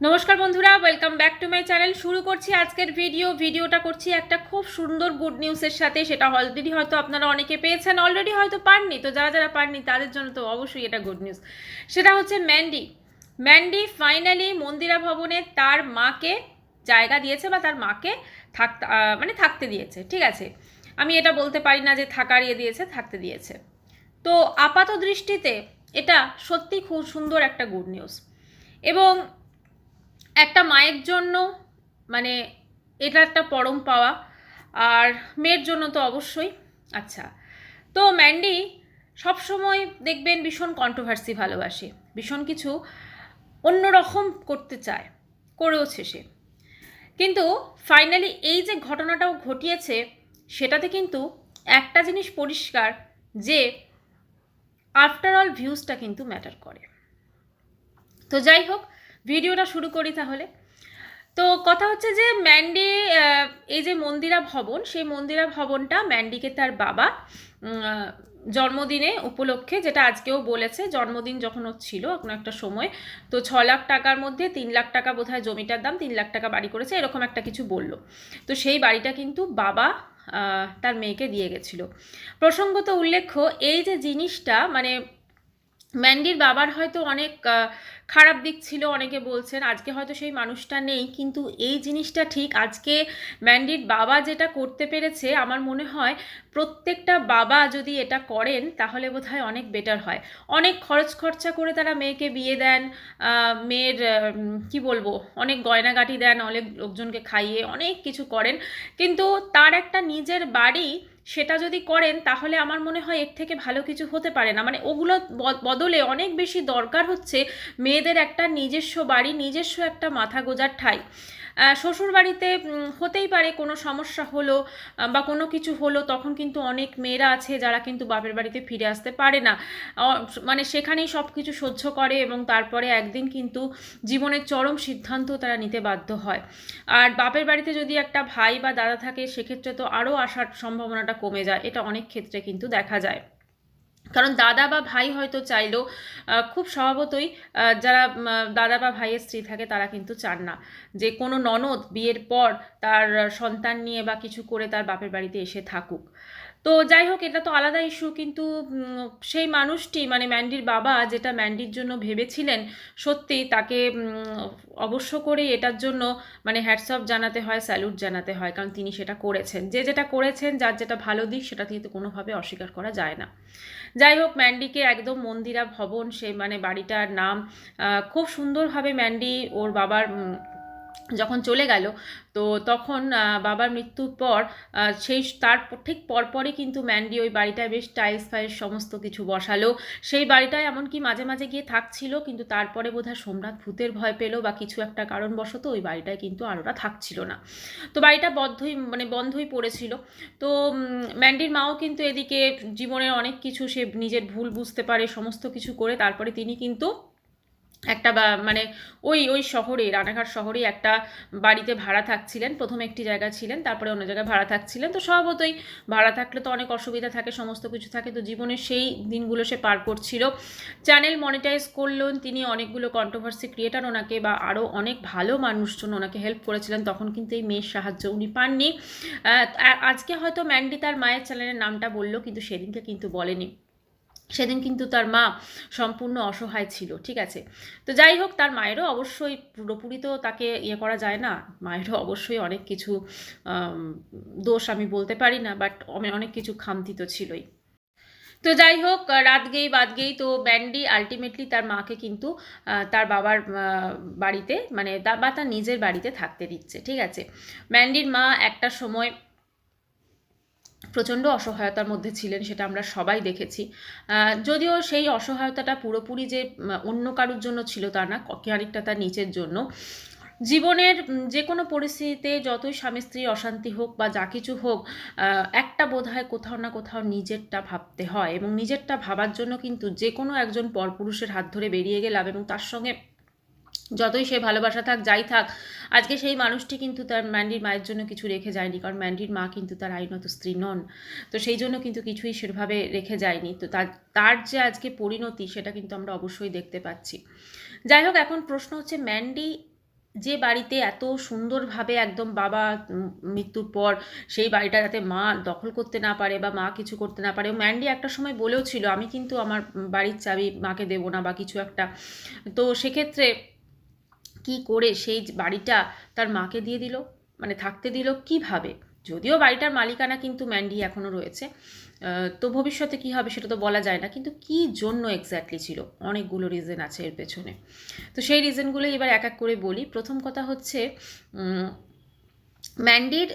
নমস্কার বন্ধুরা welcome back to my channel শুরু করছি আজকের ভিডিও ভিডিওটা করছি একটা খুব সুন্দর গুড নিউজের সাথে। সেটা অলরেডি হয়তো আপনারা অনেকে পেয়েছেন অলরেডি হয়তো পাননি। তো যারা যারা পাননি তাদের জন্য তো অবশ্যই এটা গুড নিউজ সেটা হচ্ছে ম্যান্ডি ম্যান্ডি ফাইনালি মন্দিরা ভবনে তার মাকে জায়গা দিয়েছে বা তার মাকে আহ, মানে থাকতে দিয়েছে। ঠিক আছে? আমি এটা বলতে পারি না যে থাকার ইয়ে দিয়েছে থাকতে দিয়েছে। তো আপাত দৃষ্টিতে এটা সত্যি খুব সুন্দর একটা গুড নিউজ এবং একটা মায়ের জন্য মানে এটা একটা পরম পাওয়া, আর মেয়ের জন্য তো অবশ্যই। আচ্ছা তো ম্যান্ডি সবসময় দেখবেন ভীষণ কন্ট্রোভার্সি ভালোবাসে, ভীষণ কিছু অন্যরকম করতে চায় করেওছে সে কিন্তু ফাইনালি এই যে ঘটনাটাও ঘটিয়েছে, সেটাতে কিন্তু একটা জিনিস পরিষ্কার যে আফটার অল ভিউজটা কিন্তু ম্যাটার করে। তো যাই হোক ভিডিওটা শুরু করি তাহলে। তো কথা হচ্ছে যে ম্যান্ডি এই যে মন্দিরা ভবন, সেই মন্দিরা ভবনটা ম্যান্ডিকে তার বাবা জন্মদিনে উপলক্ষে, যেটা আজকেও বলেছে, জন্মদিন যখন ওর ছিল, কোনো একটা সময়, তো ছ লাখ টাকার মধ্যে তিন লাখ টাকা বোধহয় জমিটার দাম, তিন লাখ টাকা বাড়ি করেছে, এরকম একটা কিছু বলল। তো সেই বাড়িটা কিন্তু বাবা তার মেয়েকে দিয়ে গেছিল। প্রসঙ্গত উল্লেখ্য, এই যে জিনিসটা মানে ম্যান্ডির বাবার হয়তো অনেক খারাপ দিক ছিল, অনেকে বলছেন, আজকে হয়তো সেই মানুষটা নেই, কিন্তু এই জিনিসটা ঠিক। আজকে ম্যান্ডির বাবা যেটা করতে পেরেছে, আমার মনে হয় প্রত্যেকটা বাবা যদি এটা করেন, তাহলে বোধহয় অনেক বেটার হয়। অনেক খরচ খরচা করে তারা মেয়েকে বিয়ে দেন মেয়ের কি বলব, অনেক গয়নাগাটি দেন, অনেক লোকজনকে খাইয়ে অনেক কিছু করেন। কিন্তু তার একটা নিজের বাড়ি সেটা যদি করেন, তাহলে আমার মনে হয় এর থেকে ভালো কিছু হতে পারে না। মানে ওগুলো বদলে অনেক বেশি দরকার হচ্ছে মেয়েদের একটা নিজস্ব বাড়ি, নিজস্ব একটা মাথা গোজার ঠাই। আহ, শ্বশুর বাড়িতে হতেই পারে কোনো সমস্যা হলো বা কোনো কিছু হলো তখন কিন্তু অনেক মেয়েরা আছে যারা কিন্তু বাপের বাড়িতে ফিরে আসতে পারে না। মানে সেখানেই সব কিছু সহ্য করে এবং তারপরে একদিন কিন্তু জীবনের চরম সিদ্ধান্ত তারা নিতে বাধ্য হয়। আর বাপের বাড়িতে যদি একটা ভাই বা দাদা থাকে সেক্ষেত্রে তো আরও আসার সম্ভাবনাটা কমে যায়। এটা অনেক ক্ষেত্রে কিন্তু দেখা যায়। কারণ দাদা বা ভাই হয়তো চাইলেও খুব স্বভাবতই যারা দাদা বা ভাইয়ের স্ত্রী থাকে তারা কিন্তু চান না। যে কোনো ননদ বিয়ের পর তার সন্তান নিয়ে বা কিছু করে তার বাপের বাড়িতে এসে থাকুক। তো যাই হোক, এটা তো আলাদা ইস্যু কিন্তু সেই মানুষটি মানে ম্যান্ডির বাবা, যেটা ম্যান্ডির জন্য ভেবেছিলেন, সত্যি তাকে অবশ্য করে এটার জন্য মানে হ্যাটসঅপ জানাতে হয় স্যালুট জানাতে হয়, কারণ তিনি সেটা করেছেন। যে যেটা করেছেন, যার যেটা ভালো দিক, সেটা কিন্তু কোনোভাবে অস্বীকার করা যায় না। যাই হোক, ম্যান্ডিকে একদম মন্দিরা ভবন, সে মানে বাড়িটার নাম খুব সুন্দরভাবে ম্যান্ডি, ওর বাবার যখন চলে গেল, তো তখন বাবার মৃত্যুর পর সেই তার ঠিক পরপরই কিন্তু ম্যান্ডি ওই বাড়িটায় বেশ টাইলস ফাইলস সমস্ত কিছু বসালো। সেই বাড়িটায় এমনকি মাঝে মাঝে গিয়ে থাকছিল, কিন্তু তারপরে বোধহয় সোমনাথ ভূতের ভয় পেল বা কিছু একটা কারণবশত ওই বাড়িটায় কিন্তু আর ওরা থাকছিল না। তো বাড়িটা বদ্ধই মানে বন্ধই পড়েছিল। তো ম্যান্ডির মাও কিন্তু এদিকে জীবনের অনেক কিছু সে নিজের ভুল বুঝতে পারে, সমস্ত কিছু করে তারপরে তিনি কিন্তু একটা মানে ওই ওই শহরে, রানাঘাট শহরে একটা বাড়িতে ভাড়া থাকছিলেন। প্রথমে একটি জায়গা ছিলেন, তারপরে অন্য জায়গায় ভাড়া থাকছিলেন। তো স্বভাবতই ভাড়া থাকলে তো অনেক অসুবিধা থাকে, সমস্ত কিছু থাকে। তো জীবনে সেই দিনগুলো সে পার করছিল। চ্যানেল মনিটাইজ করলেন তিনি, অনেকগুলো কন্ট্রোভার্সি ক্রিয়েটার ওনাকে বা আরও অনেক ভালো মানুষজন ওনাকে হেল্প করেছিলেন। তখন কিন্তু এই মেয়ের সাহায্য উনি পাননি। আজকে হয়তো ম্যান্ডি তার মায়ের চ্যানেলের নামটা বলল, কিন্তু সেদিনকে কিন্তু বলেনি। সেদিন কিন্তু তার মা সম্পূর্ণ অসহায় ছিল, ঠিক আছে? তো যাই হোক, তার মায়েরও অবশ্যই পুরোপুরি তো তাকে ইয়ে করা যায় না। মায়েরও অবশ্যই অনেক কিছু দোষ আমি বলতে পারি না বাট আমি অনেক কিছু খামতি তো ছিলই। তো যাই হোক রাত গেই বাদ গেই তো ব্যান্ডি আলটিমেটলি তার মাকে কিন্তু তার বাবার বাড়িতে মানে বা তার নিজের বাড়িতে থাকতে দিচ্ছে, ঠিক আছে? ব্যান্ডির মা একটা সময় প্রচণ্ড অসহায়তার মধ্যে ছিলেন, সেটা আমরা সবাই দেখেছি। যদিও সেই অসহায়তাটা পুরোপুরি যে অন্য কারোর জন্য ছিল তা না খানিকটা তার নিচের জন্য। জীবনের যে কোনো পরিস্থিতিতে যতই স্বামী স্ত্রী অশান্তি হোক বা যা কিছু হোক একটা বোধ হয় কোথাও না কোথাও নিজেরটা ভাবতে হয় এবং নিজেরটা ভাবার জন্য কিন্তু যে কোনো একজন পরপুরুষের হাত ধরে বেরিয়ে গেলাম এবং তার সঙ্গে যতই সে ভালোবাসা থাক, যাই থাক, আজকে সেই মানুষটি কিন্তু তার ম্যান্ডির মায়ের জন্য কিছু রেখে যায়নি, কারণ ম্যান্ডির মা কিন্তু তার আইনত স্ত্রী নন। তো সেই জন্য কিন্তু কিছুই সেভাবে রেখে যায়নি। তো তার তার যে আজকে পরিণতি, সেটা কিন্তু আমরা অবশ্যই দেখতে পাচ্ছি। যাই হোক, এখন প্রশ্ন হচ্ছে, ম্যান্ডি যে বাড়িতে এত সুন্দরভাবে একদম বাবা মৃত্যুর পর সেই বাড়িটা যাতে মা দখল করতে না পারে বা মা কিছু করতে না পারে, ম্যান্ডি একটা সময় বলেও ছিল আমি কিন্তু আমার বাড়ির চাবি মাকে দেবো না বা কিছু একটা। তো সেক্ষেত্রে কি করে সেই বাড়িটা তার মাকে দিয়ে দিল? মানে থাকতে দিল কীভাবে? যদিও বাড়িটার মালিকানা কিন্তু ম্যান্ডি এখনও রয়েছে। তো ভবিষ্যতে কি হবে সেটা তো বলা যায় না, কিন্তু কি জন্য এক্স্যাক্টলি ছিল? অনেকগুলো রিজন আছে এর পেছনে। তো সেই রিজনগুলোই এবার এক এক করে বলি। প্রথম কথা হচ্ছে ম্যান্ডির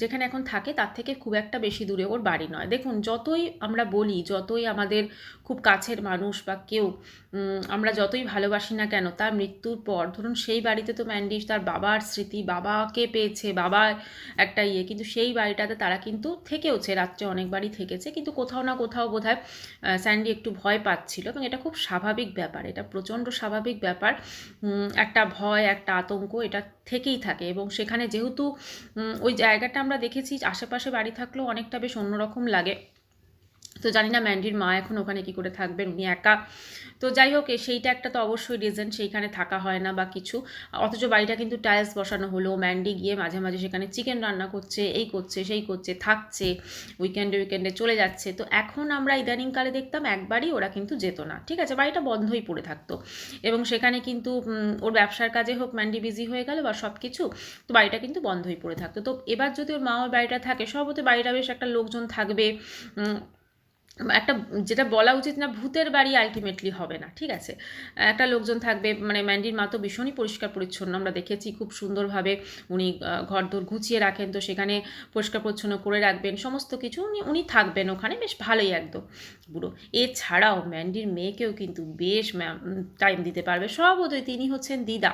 যেখানে এখন থাকে তার থেকে খুব একটা বেশি দূরে ওর বাড়ি নয়। দেখুন যতই আমরা বলি যতই আমাদের খুব কাছের মানুষ বা কেউ আমরা যতই ভালোবাসি না কেন তার মৃত্যুর পর ধরুন সেই বাড়িতে তো ম্যান্ডি তার বাবার স্মৃতি বাবাকে পেয়েছে বাবা একটা ইয়ে কিন্তু সেই বাড়িটাতে তারা কিন্তু থেকেওছে রাত্রে অনেকবারই থেকেছে কিন্তু কোথাও না কোথাও আহ, স্যান্ডি একটু ভয় পাচ্ছিল এবং এটা খুব স্বাভাবিক ব্যাপার এটা প্রচণ্ড স্বাভাবিক ব্যাপার। একটা ভয় একটা আতঙ্ক এটা থেকেই থাকে এবং সেখানে যেহেতু ওই জায়গাটা আমরা দেখেছি, আশেপাশে বাড়ি থাকলেও অনেকটা বেশ অন্যরকম লাগে। তো জানি না ম্যান্ডির মা এখন ওখানে কি করে থাকবেন, উনি একা। তো যাই হোক সেইটা একটা তো অবশ্যই রিজন সেইখানে থাকা হয় না বা কিছু। অথচ বাড়িটা কিন্তু টাইলস বসানো হলো, ম্যান্ডি গিয়ে মাঝে মাঝে সেখানে চিকেন রান্না করছে, এই করছে, সেই করছে, থাকছে উইকেন্ডে উইকেন্ডে চলে যাচ্ছে। তো এখন আমরা ইদানিংকালে দেখতাম একবারই ওরা কিন্তু যেত না, ঠিক আছে? বাড়িটা বন্ধই পড়ে থাকতো। এবং সেখানে কিন্তু ওর ব্যবসার কাজে হোক, ম্যান্ডি বিজি হয়ে গেল বা সব কিছু তো বাড়িটা কিন্তু বন্ধই পড়ে থাকতো। তো এবার যদি ওর মা ওর বাড়িটা থাকে সবতে বাড়িটা বেশ একটা লোকজন থাকবে একটা যেটা বলা উচিত না, ভূতের বাড়ি আলটিমেটলি হবে না, ঠিক আছে? একটা লোকজন থাকবে মানে ম্যান্ডির মা তো ভীষণই পরিষ্কার পরিচ্ছন্ন, আমরা দেখেছি খুব সুন্দরভাবে উনি ঘর দোর গুছিয়ে রাখেন, তো সেখানে পরিষ্কার পরিচ্ছন্ন করে রাখবেন, সমস্ত কিছু উনি উনি থাকবেন ওখানে, বেশ ভালোই একদম। পুরো এছাড়াও ম্যান্ডির মেয়েকেও কিন্তু বেশ টাইম দিতে পারবে। সর্বদই তিনি হচ্ছেন দিদা।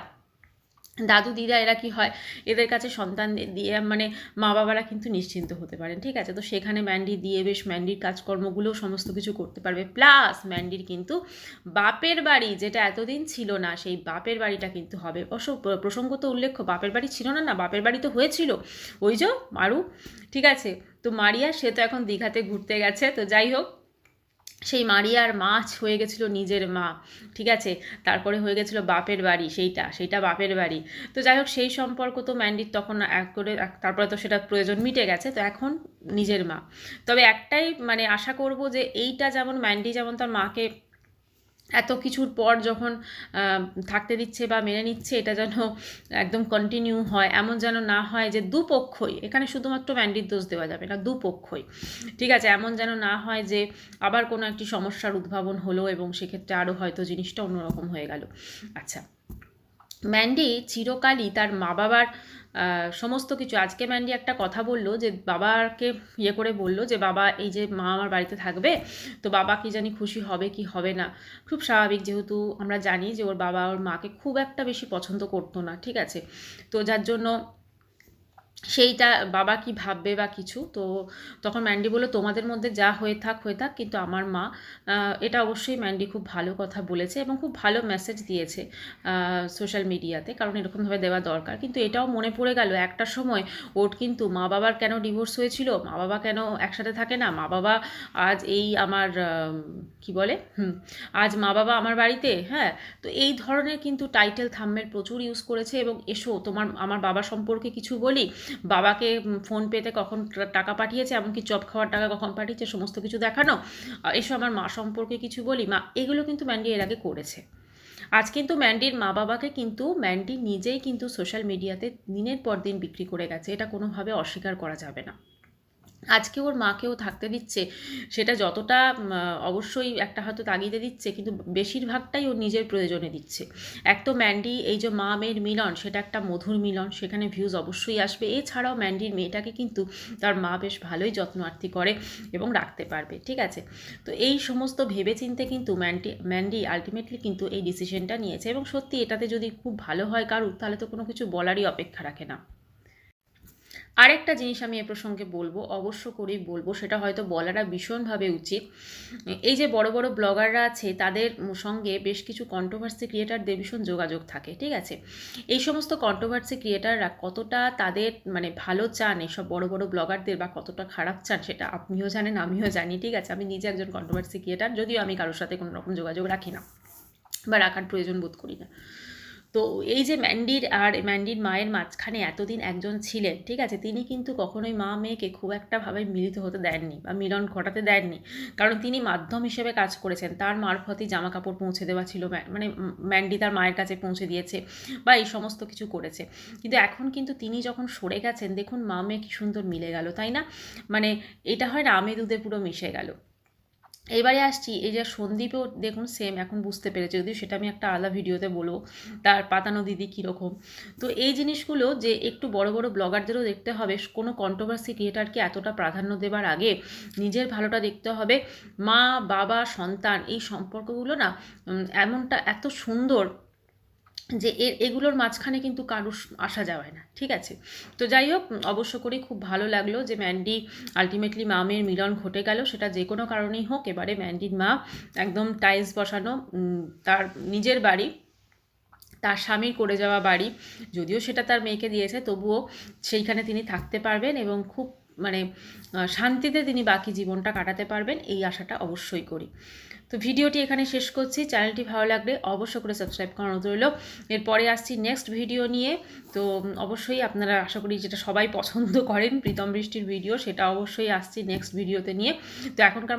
দাদু দিদা এরা কি হয়? এদের কাছে সন্তান দিয়ে মানে মা বাবারা কিন্তু নিশ্চিন্ত হতে পারেন, ঠিক আছে? তো সেখানে ম্যান্ডি দিয়ে বেশ ম্যান্ডির কাজকর্মগুলো সমস্ত কিছু করতে পারবে। প্লাস ম্যান্ডির কিন্তু বাপের বাড়ি যেটা এতদিন ছিল না, সেই বাপের বাড়িটা কিন্তু হবে। অবশ্য প্র- প্রসঙ্গত উল্লেখ্য, বাপের বাড়ি ছিল না না, বাপের বাড়ি তো হয়েছিল। ওই যে মারু, ঠিক আছে? তো মারিয়া, সে তো এখন দীঘাতে ঘুরতে গেছে। তো যাই হোক সেই মারিয়ার মাছ হয়ে গেছিল নিজের মা, ঠিক আছে? তারপরে হয়ে গেছিল বাপের বাড়ি, সেইটা সেইটা বাপের বাড়ি। তো যাই হোক, সেই সম্পর্ক তো ম্যান্ডির তখন এক করে তারপরে তো সেটা প্রয়োজন মিটে গেছে, তো এখন নিজের মা। তবে একটাই মানে আশা করব যে এইটা যেমন ম্যান্ডি যেমন তার মাকে এত কিছুর পর যখন থাকতে দিচ্ছে বা মেনে নিচ্ছে, এটা যেন একদম কন্টিনিউ হয়, এমন যেন না হয় যে দুপক্ষই, এখানে শুধুমাত্র ম্যান্ডির দোষ দেওয়া যাবে না, দুপক্ষই। ঠিক আছে, এমন যেন না হয় যে আবার কোনো একটি সমস্যার উদ্ভাবন হলো এবং সেক্ষেত্রে আরও হয়তো জিনিসটা অন্যরকম হয়ে গেল। আচ্ছা ম্যান্ডি চিরকালই তার মা বাবার সমস্ত কিছু। আজকে ম্যান্ডি একটা কথা বলল যে, বাবাকে ইয়ে করে বলল যে, বাবা, এই যে মা আমার বাড়িতে থাকবে, তো বাবা কি জানি খুশি হবে কি হবে না? খুব স্বাভাবিক যেহেতু আমরা জানি যে, ওর বাবা ওর মাকে খুব একটা বেশি পছন্দ করতো না, ঠিক আছে? তো যার জন্য সেইটা বাবা কি ভাববে বা কিছু তো তখন ম্যান্ডি বলল তোমাদের মধ্যে যা হয়ে থাক হয়ে থাক কিন্তু আমার মা এটা অবশ্যই ম্যান্ডি খুব ভালো কথা বলেছে এবং খুব ভালো মেসেজ দিয়েছে সোশ্যাল মিডিয়াতে কারণ এরকমভাবে দেওয়া দরকার। কিন্তু এটাও মনে পড়ে গেল একটা সময় ওর কিন্তু মা বাবার কেন ডিভোর্স হয়েছিল মা বাবা কেন একসাথে থাকে না? মা বাবা আজ এই আমার আম, কি বলে? আজ মা বাবা আমার বাড়িতে হ্যাঁ? তো এই ধরনের কিন্তু টাইটেল থাম্বের প্রচুর ইউজ করেছে এবং এসো তোমার আমার বাবা সম্পর্কে কিছু বলি। বাবাকে ফোনপেতে ফোন পেতে কখন টাকা পাঠিয়েছে, এমনকি চপ খাওয়ার টাকা কখন পাঠিয়েছে, সমস্ত কিছু দেখানো। এসব এসো আমার মা সম্পর্কে কিছু বলি। মা, এগুলো কিন্তু ম্যান্ডি এর আগে করেছে। আজ কিন্তু ম্যান্ডির মা বাবাকে কিন্তু, ম্যান্ডি নিজেই কিন্তু সোশ্যাল মিডিয়াতে দিনের পর দিন বিক্রি করে গেছে। এটা কোনোভাবে অস্বীকার করা যাবে না। আজকে ওর মাকেও থাকতে দিচ্ছে, সেটা যতটা অবশ্যই একটা হয়তো তাগিদে দিচ্ছে, কিন্তু বেশিরভাগটাই ওর নিজের প্রয়োজনে দিচ্ছে। এক তো ম্যান্ডি, এই যে মা মেয়ের মিলন, সেটা একটা মধুর মিলন, সেখানে ভিউজ অবশ্যই আসবে। এছাড়াও ম্যান্ডির মেয়েটাকে কিন্তু তার মা বেশ ভালোই যত্ন আত্তি করে এবং রাখতে পারবে, ঠিক আছে? তো এই সমস্ত ভেবেচিন্তে কিন্তু ম্যান্ডি ম্যান্ডি আলটিমেটলি কিন্তু এই ডিসিশনটা নিয়েছে এবং সত্যি এটাতে যদি খুব ভালো হয় কারুর, তাহলে তো কোনো কিছু বলারই অপেক্ষা রাখে না। আরেকটা জিনিস আমি এ প্রসঙ্গে বলব, অবশ্য করেই বলব, সেটা হয়তো বলাটা ভীষণভাবে উচিত। এই যে বড় বড় ব্লগাররা আছে, তাদের সঙ্গে বেশ কিছু কন্ট্রোভার্সি ক্রিয়েটারদের ভীষণ যোগাযোগ থাকে, ঠিক আছে? এই সমস্ত কন্ট্রোভার্সি ক্রিয়েটাররা কতটা তাদের মানে ভালো চান, এসব বড় বড় ব্লগারদের, বা কতটা খারাপ চান, সেটা আপনিও জানেন, আমিও জানি, ঠিক আছে? আমি নিজে একজন কন্ট্রোভার্সি ক্রিয়েটার যদিও আমি কারোর সাথে কোনো রকম যোগাযোগ রাখি না, বা রাখার প্রয়োজন বোধ করি না। তো এই যে ম্যান্ডির আর ম্যান্ডির মায়ের মাঝখানে এতদিন একজন ছিলেন, ঠিক আছে? তিনি কিন্তু কখনোই মা মেয়েকে খুব একটাভাবে মিলিত হতে দেননি বা মিলন ঘটাতে দেননি। কারণ তিনি মাধ্যম হিসেবে কাজ করেছেন। তার মারফতই জামা কাপড় পৌঁছে দেওয়া ছিল মানে ম্যান্ডি তার মায়ের কাছে পৌঁছে দিয়েছে বা এই সমস্ত কিছু করেছে। কিন্তু এখন কিন্তু তিনি যখন সরে গেছেন, দেখুন মা মেয়ে কি সুন্দর মিলে গেল, তাই না? মানে এটা হয় না আমে দুধে পুরো মিশে গেল। এবারে আসছি, এই যে সন্দীপও দেখুন সেম এখন বুঝতে পেরেছে। যদিও সেটা আমি একটা আলাদা ভিডিওতে বলব, তার পাতানো দিদি কীরকম। তো এই জিনিসগুলো যে একটু বড় বড় ব্লগারদেরও দেখতে হবে, কোনো কন্ট্রোভার্সি ক্রিয়েটারকে এতটা প্রাধান্য দেবার আগে নিজের ভালোটা দেখতে হবে। মা, বাবা, সন্তান, এই সম্পর্কগুলো না এমনটা এত সুন্দর যে এর এগুলোর মাঝখানে কিন্তু কারুর আসা যাওয়ায় না, ঠিক আছে? তো যাই হোক, অবশ্য করেই খুব ভালো লাগল যে ম্যান্ডি আলটিমেটলি মা মেয়ের মিলন ঘটে গেল, সেটা যে কোনো কারণেই হোক, এবারে ম্যান্ডির মা একদম টাইলস বসানো তার নিজের বাড়ি, তার স্বামীর করে যাওয়া বাড়ি, যদিও সেটা তার মেয়েকে দিয়েছে, তবুও সেইখানে তিনি থাকতে পারবেন এবং খুব মানে শান্তিতে তিনি বাকি জীবনটা কাটাতে পারবেন, এই আশাটা অবশ্যই করি। তো ভিডিওটি এখানে শেষ করছি। চ্যানেলটি ভালো লাগলে অবশ্য করে সাবস্ক্রাইব করানো রইল। এরপরে আসছি নেক্সট ভিডিও নিয়ে। তো অবশ্যই আপনারা আশা করি যেটা সবাই পছন্দ করেন, প্রীতম বৃষ্টির ভিডিও সেটা অবশ্যই আসছি নেক্সট ভিডিওতে নিয়ে। তো এখনকার